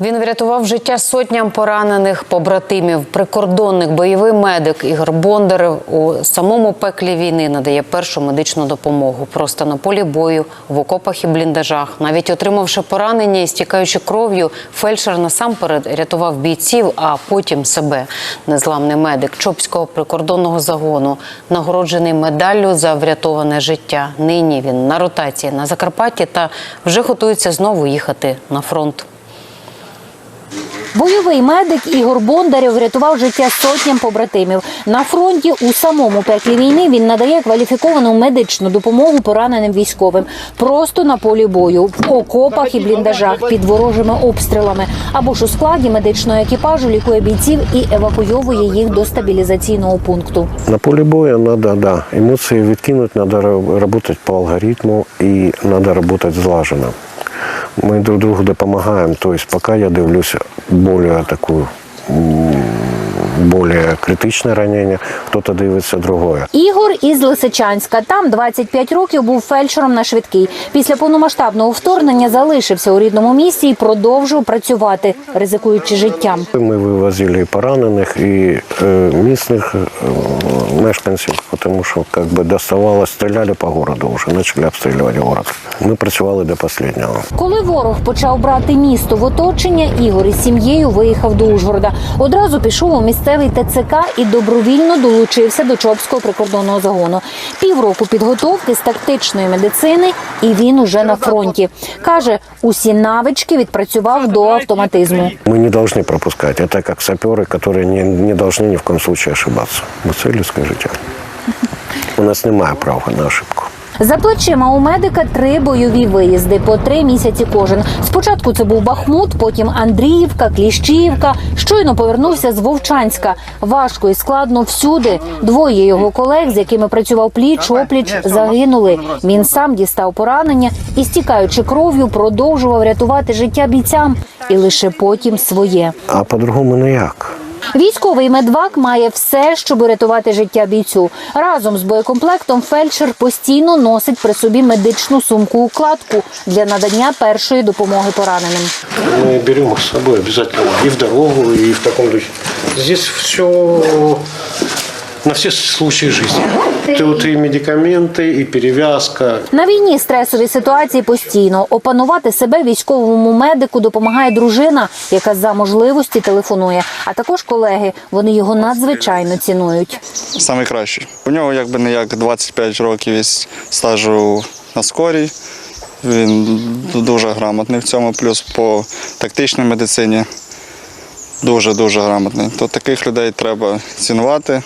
Він врятував життя сотням поранених побратимів. Прикордонник бойовий медик Ігор Бондарев у самому пеклі війни надає першу медичну допомогу. Просто на полі бою, в окопах і бліндажах. Навіть отримавши поранення і стікаючи кров'ю, фельдшер насамперед рятував бійців, а потім себе. Незламний медик Чопського прикордонного загону, нагороджений медаллю за врятоване життя. Нині він на ротації на Закарпатті та вже готується знову їхати на фронт. Бойовий медик Ігор Бондарєв врятував життя сотням побратимів. На фронті у самому пеклі війни він надає кваліфіковану медичну допомогу пораненим військовим просто на полі бою, в окопах і бліндажах під ворожими обстрілами або ж у складі медичного екіпажу лікує бійців і евакуйовує їх до стабілізаційного пункту. На поле боя надо, да, эмоции відкинуть, надо ра- работать по алгоритму и надо работать злаженно. Ми друг другу допомагаємо. Тобто, поки я дивлюся більш таку більш критичне ранення, хтось дивиться другое. Ігор із Лисичанська. Там 25 років був фельдшером на швидкій. Після повномасштабного вторгнення залишився у рідному місті і продовжив працювати, ризикуючи життям. Ми вивозили поранених, і е, місних е, мешканців, тому що как би, доставалось, стріляли по городу вже, почали обстрілювати город. Ми працювали до останнього. Коли ворог почав брати місто в оточення, Ігор із сім'єю виїхав до Ужгорода. Одразу пішов у місцевий ТЦК і добровільно долучився до Чопського прикордонного загону. Півроку підготовки з тактичної медицини, і він уже на фронті. каже, усі навички відпрацював до автоматизму. Мы не должны пропускать. Это как саперы, которые не, не должны ни в коем случае ошибаться. Вы цели скажите? У нас немає права на ошибку. За плечима у медика три бойові виїзди по три місяці кожен. Спочатку це був Бахмут, потім Андріївка, Кліщіївка. Щойно повернувся з Вовчанська. Важко і складно всюди. Двоє його колег, з якими працював пліч опліч, загинули. Він сам дістав поранення і, стікаючи кров'ю, продовжував рятувати життя бійцям і лише потім своє. А по-другому ніяк. Військовий медвак має все, щоб рятувати життя бійцю. Разом з боєкомплектом фельдшер постійно носить при собі медичну сумку-укладку для надання першої допомоги пораненим. Ми беремо з собою обязательно и в дорогу, і в такому духе. Здесь все на все случаи жизни. Тут и медикаменты, и перевязка. На війні стресові ситуації постійно. Опанувати себе військовому медику допомагає дружина, яка за можливості телефонує. А також колеги. Вони його надзвичайно цінують. Самий кращий. У нього якби не як 25 років із стажу на скорій. Він дуже грамотний в цьому, плюс по тактичній медицині дуже-дуже грамотний. То таких людей треба цінувати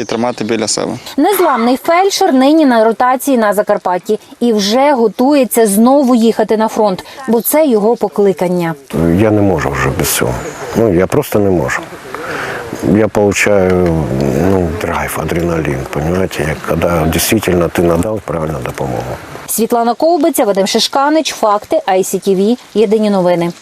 і тримати біля себе. Незламний фельдшер нині на ротації на Закарпатті і вже готується знову їхати на фронт, бо це його покликання. Я не можу вже без цього. Ну, я просто не можу. Я получаю ну, драйв, адреналин, понимаете, як коли дійсно ти надав правильну допомогу. Світлана Ковбиця, Вадим Шишканич, Факти, ICTV, Єдині новини.